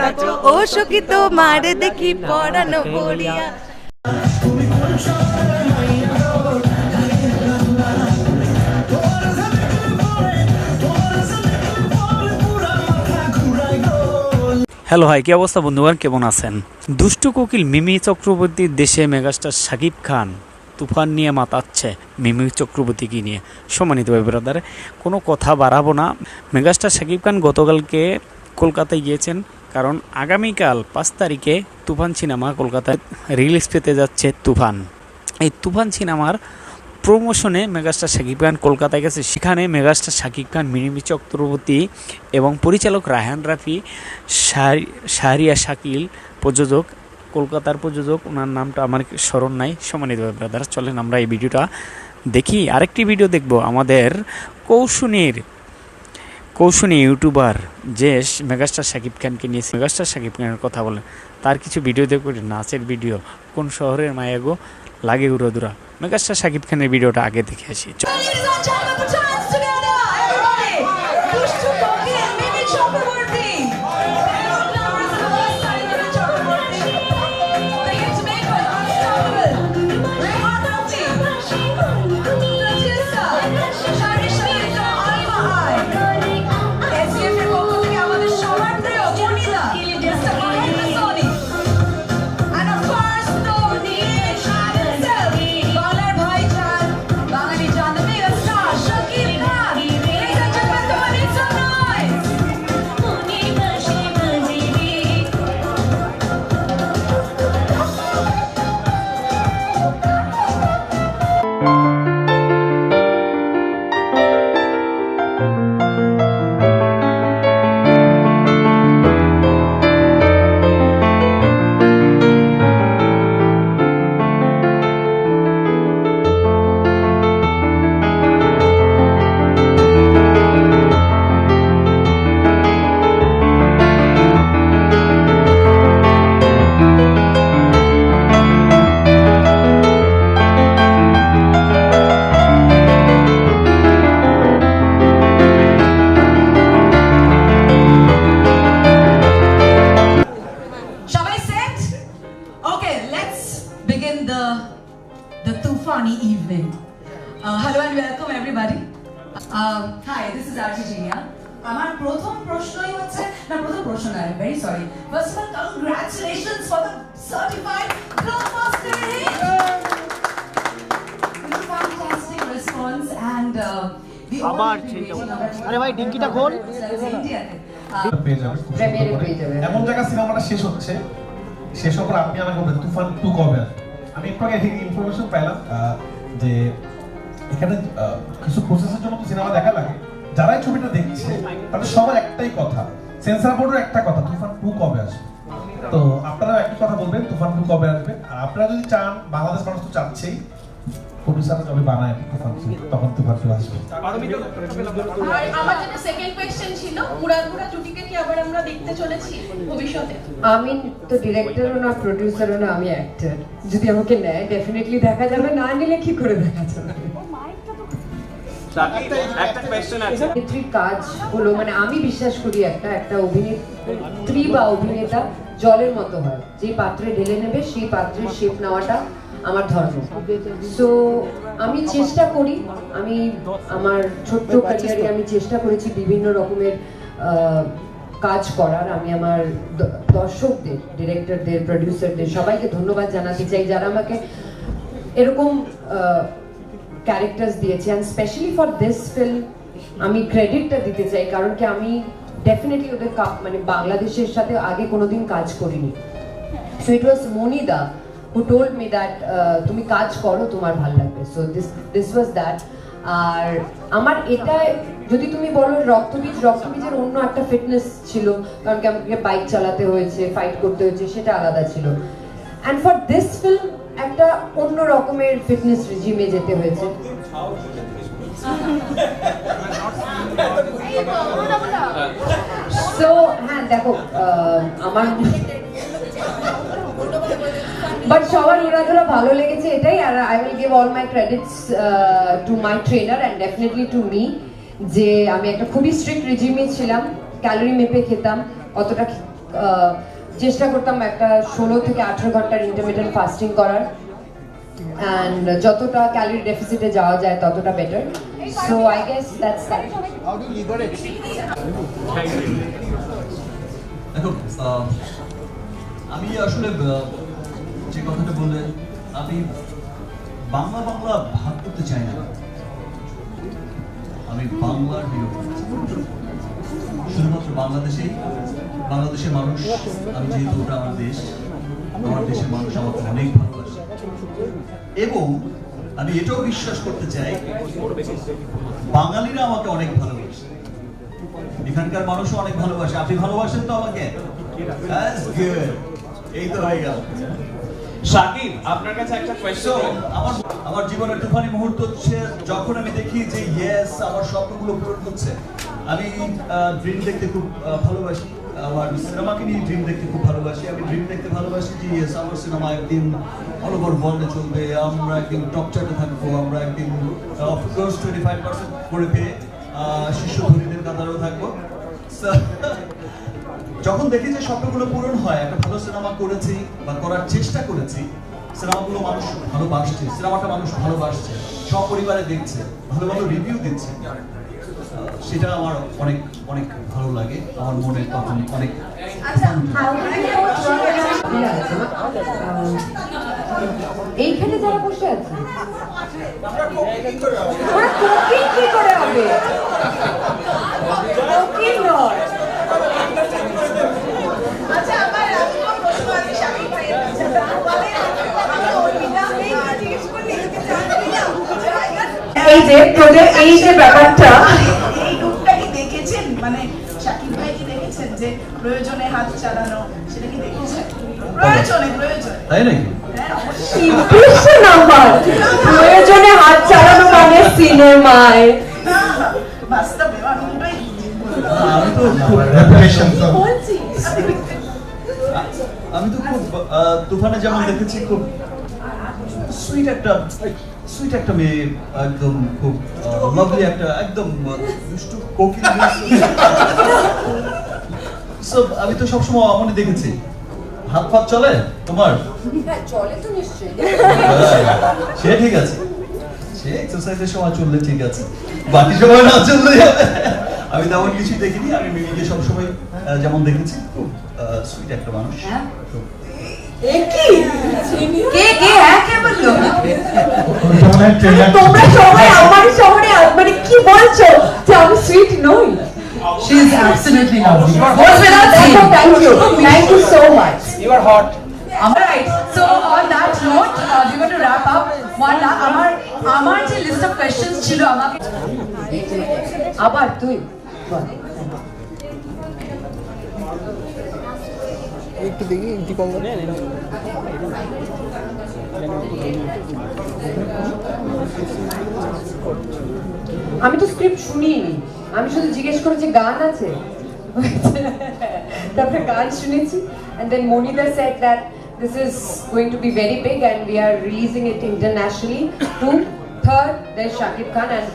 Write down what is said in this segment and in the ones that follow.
নাচো ও সখী তোমার দেখি বলিয়া হ্যালো হাই কি অবস্থা বন্ধুগণ? কেমন আছেন? দুষ্টু কোকিল মিমি চক্রবর্তীর দেশে মেগাস্টার শাকিব খান তুফান নিয়ে মাতাচ্ছে মিমি চক্রবর্তীকে নিয়ে। সম্মানিত ভাই ব্রাদার, কোনো কথা বাড়াবো না। মেগাস্টার শাকিব খান গতকালকে কলকাতায় গিয়েছেন। কারণ আগামীকাল পাঁচ তারিখে তুফান সিনেমা কলকাতায় রিলিজ পেতে যাচ্ছে তুফান। এই তুফান সিনেমার প্রমোশনে মেগাস্টার শাকিব খান কলকাতায় গেছে। সেখানে মেগাস্টার শাকিব খান মিনিমি চক্রবর্তী এবং পরিচালক রায়হান রাফি শাহরি- শাহরিয়া শাকিল প্রযোজক, কলকাতার প্রযোজক, ওনার নামটা আমার স্মরণ নাই। সম্মানিত ব্রাদার চলেন আমরা এই ভিডিওটা দেখি। আরেকটি ভিডিও দেখব আমাদের কৌশুনির কৌশুনি ইউটিউবার যে মেগাস্টার শাকিব খানকে নিয়ে মেগাস্টার শাকিব খানের কথা বলেন তার কিছু ভিডিও দেখব নাচের ভিডিও কোন শহরের মায়াগো লাগে উড়োদুরা। মেগাস্টার শাকিব খানের ভিডিওটা আগে দেখে আসি the Tufani evening. Uh, hello and welcome everybody. Um, hi, this is Arti আমার প্রথম প্রশ্নই হচ্ছে না প্রথম প্রশ্ন না very sorry first of all congratulations for the certified response and uh, the আবার আরে ভাই, ডিঙ্কিটা খোল। যাবে। এমন জায়গা সিনেমাটা শেষ হচ্ছে শেষ হওয়ার আপনি আমাকে বলবেন তুফান টু কবে আসবে আমি একটু আগে ইনফরমেশন পাইলাম আহ, যে এখানে কিছু প্রসেসের জন্য সিনেমা দেখা লাগে। যারাই ছবিটা দেখছে তাদের সবার একটাই কথা। সেন্সার বোর্ডের একটা কথা তুফান টু কবে আসবে? তো আপনারা একটা কথা বলবেন তুফান টু কবে আসবে? আর আপনারা যদি চান বাংলাদেশ মানুষ তো চাচ্ছেই। প্রডিউসাররা যবে বানায় তুফান তখন তুফান টু আসবে আর আমার যেটা সেকেন্ড কোয়েশ্চেন ছিল উড়ান ঘোড়া জুটিকে কি আবার আমরা দেখতে চলেছি ভবিষ্যতে? আমি তো ডিরেক্টরও না প্রডিউসারও না আমি অ্যাক্টর যদি আমাকে নেয় ডেফিনেটলি দেখা যাবে না নিলে কি করে দেখা যাবে? কাজ হলো মানে আমি বিশ্বাস করি একটা একটা অভিনেত্রী বা অভিনেতা জলের মতো হয়। যে পাত্রে ঢেলে নেবে সেই পাত্রের শেপ নেওয়াটা আমার ধর্ম। সো আমি চেষ্টা করি আমি আমার ছোট্ট ক্যারিয়ারে আমি চেষ্টা করেছি বিভিন্ন রকমের কাজ করার। আমি আমার দর্শকদের ডিরেক্টরদের প্রডিউসারদের সবাইকে ধন্যবাদ জানাতে চাই যারা আমাকে এরকম ক্যারেক্টার্স দিয়েছে। And specially for this film আমি ক্রেডিটটা দিতে চাই কারণ কি আমি ডেফিনেটলি ওদের মানে বাংলাদেশের সাথে আগে কোনোদিন কাজ করিনি। সো ইট ওয়াজ মনিদা হু টোল্ড মি দ্যাট তুমি কাজ করো তোমার ভালো লাগবে। So this this was that আর আমার এটা যদি তুমি বলো রক্তবীজ রক্তবীজের অন্য একটা ফিটনেস ছিল কারণ কি আমাকে বাইক চালাতে হয়েছে ফাইট করতে হয়েছে সেটা আলাদা ছিল। অ্যান্ড ফর দিস ফিল্ম একটা অন্য রকমের ফিটনেস রিজিমে যেতে হয়েছে। সো হ্যাঁ দেখো আমার বাট সবার উড়াধুরা ভালো লেগেছে এটাই আর I will give all my credits to my trainer and definitely to me যে আমি একটা খুবই স্ট্রিক্ট রিজিমে ছিলাম ক্যালোরি মেপে খেতাম অতটা আহ, চেষ্টা করতাম একটা ষোলো থেকে আঠেরো ঘণ্টার ইন্টারমিডিয়েন্ট ফাস্টিং করার। অ্যান্ড যতটা ক্যালোরি ডেফিসিটে যাওয়া যায় ততটা better so I guess that's দেখো আমি আসলে আহ, যে কথাটা বললে আমি বাংলা বাংলা ভাগ করতে চাই না। আমি বাংলার হিরো শুধুমাত্র বাংলাদেশেই বাংলাদেশের মানুষ, আমি যেহেতু ওটা আমার দেশ, আমার দেশের মানুষ আমাকে অনেক ভালোবাসে। এবং আমি এটাও বিশ্বাস করতে চাই, বাঙালিরা আমাকে অনেক ভালোবাসে। এখানকার মানুষও অনেক ভালোবাসে। আপনি ভালোবাসেন তো আমাকে? এই তো হয়ে গেল। শাকিব আপনার কাছে একটা কোয়েশ্চন আমার আমার জীবনের তুফানি মুহূর্ত হচ্ছে যখন আমি দেখি যে ইয়েস আমার স্বপ্নগুলো পূরণ হচ্ছে আমি ড্রিম দেখতে খুব ভালোবাসি আমার সিনেমাকে নিয়ে ড্রিম দেখতে খুব ভালোবাসি। আমি ড্রিম দেখতে ভালোবাসি যে ইয়েস আমার সিনেমা একদিন অল ওভার ওয়ার্ল্ডে চলবে। আমরা একদিন টপ চার্টে থাকব। আমরা একদিন অফকোর্স টোয়েন্টি ফাইভ পার্সেন্ট করে পেয়ে শীর্ষ ধনীদের কাতারেও থাকব। যখন দেখি যে স্বপ্নগুলো পূরণ হয় একটা ভালো সিনেমা করেছি বা করার চেষ্টা করেছি সিনেমাগুলো মানুষ ভালোবাসছে সিনেমাটা মানুষ ভালোবাসছে সপরিবারে দেখছে ভালো ভালো রিভিউ দিচ্ছে। সেটা আমার অনেক অনেক ভালো লাগে আমার মনে তখন অনেক এইখানে যারা বসে আছে কি করে হবে কোকিল নয় আচ্ছা আমার আরেকটা প্রশ্ন আছে শাকিব ভাইয়ের কাছে। মানে, আমি অর্পিতা, এই না জিজ্ঞেস করলে এদিকে জানবি না। এই যে প্রজেক্ট এই যে ব্যাপারটা এই রূপটা কি দেখেছেন? মানে শাকিব ভাই কি দেখেছেন যে প্রয়োজনে হাত চালানো সেটা কি দেখেছেন? প্রয়োজনে প্রয়োজনে। তাই নাকি? হ্যাঁ প্রয়োজনে হাত চালানো মানে সিনেমায়। বাস্তবে আমি তো খুব তুফানে যেমন দেখেছি খুব সুইট একটা সুইট একটা মেয়ে একদম খুব লাভলি একটা একদম দুষ্টু কোকিল সো আমি তো সবসময় অমনি দেখেছি। হাত ফাত চলে তোমার? হ্যাঁ চলে তো নিশ্চয়ই। সে ঠিক আছে। সে এক্সারসাইজের সময় চললে ঠিক আছে। বাকি সময় না চললে আমি তেমন কিছু দেখিনি আমি মিমিকে সবসময় যেমন দেখেছি খুব সুইট একটা মানুষ। খুব। কে? কে হ্যাঁ কে বলল? ওইটা মনে হয় ট্রেলার তোমরা সবাই আমার শহরে মানে কি বলছো যে আমি সুইট নই she is absolutely lovely What's without you? Thank you. Thank you so much. You are hot Alright, so on that note, uh, we're going to wrap up. One, la- আমার আমার যে লিস্ট অফ কোয়েশ্চেন্স ছিল আমাকে আবার তুই বল। আমি তো script শুনিনি আমি শুধু জিজ্ঞেস করেছি গান আছে তারপরে গান শুনেছি and then Monida said that this is going to be very big and we are releasing it internationally to third there's Shakib Khan and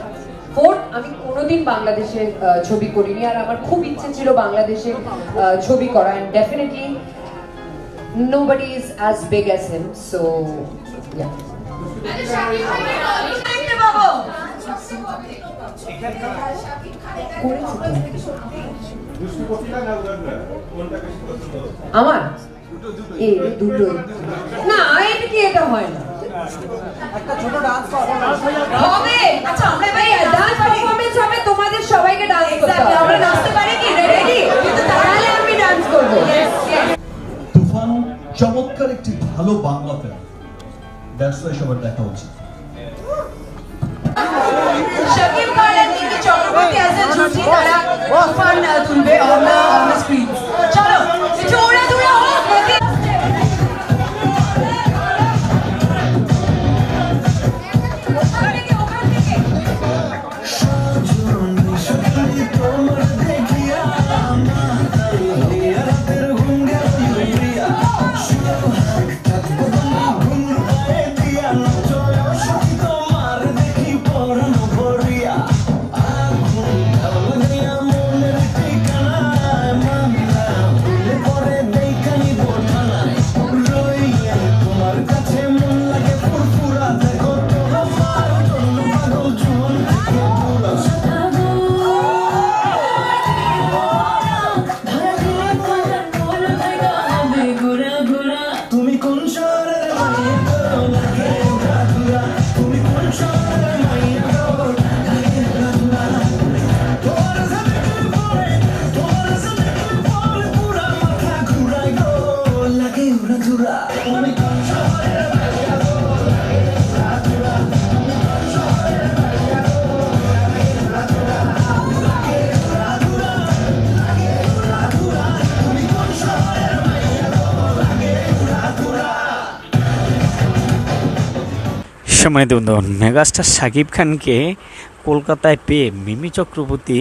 fourth আমি কোনোদিন বাংলাদেশে ছবি করিনি আর আমার খুব ইচ্ছে ছিল বাংলাদেশে ছবি করা and definitely nobody is as big as him so yeah। আমার? এই দুটো না এটা কি এটা হয় না। হবে। আচ্ছা আমরা এবার ডান্স পারফরমেন্স হবে তোমাদের সবাইকে ডান্স করতে হবে। আমরা নাচতে চমৎকার একটি ভালো বাংলা ফিল্ম দ্যাটস ওয়াই সবার দেখা উচিত। শাকিব খান আর চক্রবর্তী অ্যাজ এ জুটি তারা তুলবে on the on the screen সম্মানিত বন্ধু মেগাস্টার শাকিব খানকে কলকাতায় পেয়ে মিমি চক্রবর্তী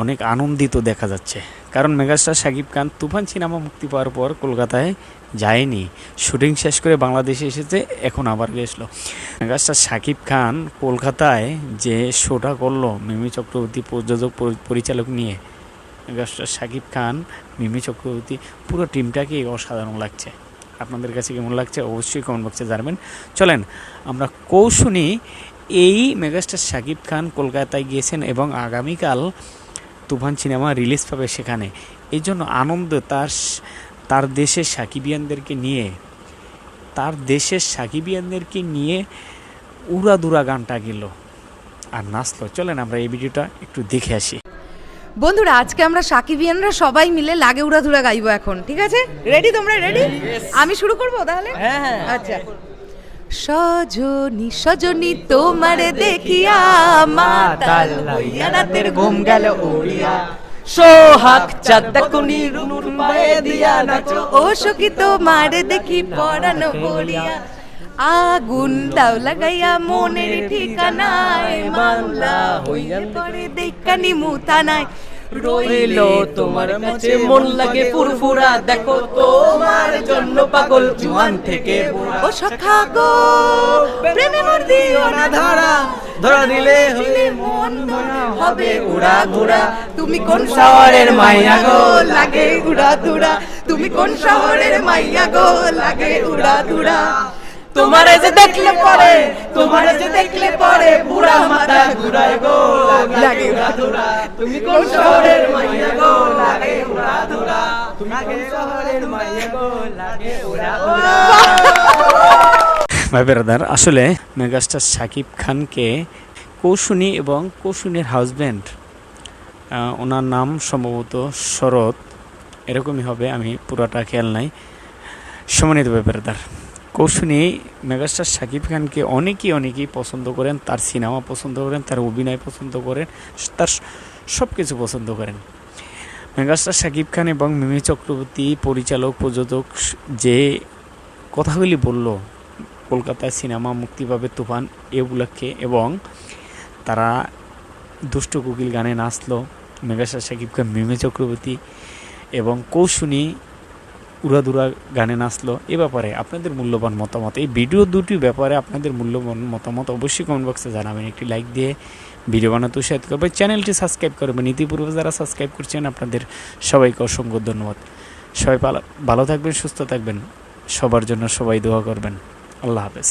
অনেক আনন্দিত দেখা যাচ্ছে। কারণ মেগাস্টার শাকিব খান তুফান সিনেমা মুক্তি পাওয়ার পর কলকাতায় যায়নি। শুটিং শেষ করে বাংলাদেশে এসেছে, এখন আবার গেছিল মেগাস্টার শাকিব খান কলকাতায় যে শোটা করল মিমি চক্রবর্তী প্রযোজক, পরিচালক নিয়ে, মেগাস্টার শাকিব খান, মিমি চক্রবর্তী, পুরো টিমটাকেই অসাধারণ লাগছে। আপনাদের কাছে কেমন লাগছে অবশ্যই কমেন্ট বক্সে জানাবেন। চলেন, আমরা কৌশুনি, এই মেগাস্টার শাকিব খান কলকাতায় গিয়েছেন এবং আগামীকাল তুফান সিনেমা রিলিজ পাবে সেখানে। এই জন্য আনন্দ তার তার দেশের সাকিবিয়ানদেরকে নিয়ে, তার দেশের সাকিবিয়ানদেরকে নিয়ে উড়াদুরা গানটা গেল আর নাচলো। চলেন, আমরা এই ভিডিওটা একটু দেখে আসি। বন্ধুরা আজকে আমরা সাকিবিয়ানরা সবাই মিলে লাগে উড়াধুরা গাইবো এখন ঠিক আছে? রেডি তোমরা? রেডি আমি শুরু করব তাহলে? আচ্ছা। সজনী সজনী তোমার দেখিয়া মাতাল লইয়া রাতের ঘুম গেল উড়িয়া। সোহাগ চাঁদাকুনি রুনুর পায়ে দিয়া নাচো। ও সখী তোমার দেখি পড়ানো পড়িয়া আগুন দাও লাগাইয়া মনের ঠিকানায় মামলা হইয়া পরে দেখানি মুথানায় রইল তোমার কাছে মন লাগে ফুরফুরা। দেখো তোমার জন্য পাগল জুয়ান থেকে ও সখা গো প্রেমে মোর দিও না ধরা ধরা। দিলে দিলে মন ভরা হবে উড়া ঘুরা তুমি কোন শহরের মাইয়া গো, লাগে উড়া ধুরা। তুমি কোন শহরের মাইয়া গো? লাগে উড়া ধুরা। তোমারে যে দেখলে পরে, তোমারে যে দেখলে পরে, বুড়া মাথা ঘুরায় গো, লাগে ধুরা। তুমি কোন শহরের মাইয়া গো, লাগে উড়া ধুরা। তুমি কোন শহরের মাইয়া গো, লাগে উড়া ভাই ব্রাদার আসলে মেগাস্টার শাকিব খানকে কৌশুনি এবং কৌশুনির হাজব্যান্ড ওনার নাম সম্ভবত শরৎ, এরকমই হবে, আমি পুরোটা খেয়াল নাই। সম্মানিত ভাই কৌশুনি মেগাস্টার শাকিব খানকে অনেকেই অনেকেই পছন্দ করেন, তার সিনেমা পছন্দ করেন, তার অভিনয় পছন্দ করেন, তার সব কিছু পছন্দ করেন। মেগাস্টার শাকিব খান এবং মিমি চক্রবর্তী, পরিচালক, প্রযোজক যে কথাগুলি বলল, কলকাতায় সিনেমা মুক্তি পাবে তুফান এ উপলক্ষে এবং তারা দুষ্ট কুকিল গানে নাচলো, মেগাস্টার শাকিব খান, মিমি চক্রবর্তী এবং কৌশুনি উড়াদুরা গানে নাচলো, এ ব্যাপারে আপনাদের মূল্যবান মতামত। এই ভিডিও দুটি ব্যাপারে আপনাদের মূল্যবান মতামত অবশ্যই কমেন্ট বক্সে জানাবেন। একটি লাইক দিয়ে ভিডিও বানাতে উৎসাহিত করবে। চ্যানেলটি সাবস্ক্রাইব করবেন। ইতিপূর্বে যারা সাবস্ক্রাইব করছেন, আপনাদের সবাইকে অসংখ্য ধন্যবাদ। সবাই ভালো থাকবেন, সুস্থ থাকবেন। সবার জন্য সবাই দোয়া করবেন। আল্লাহ হাফেজ।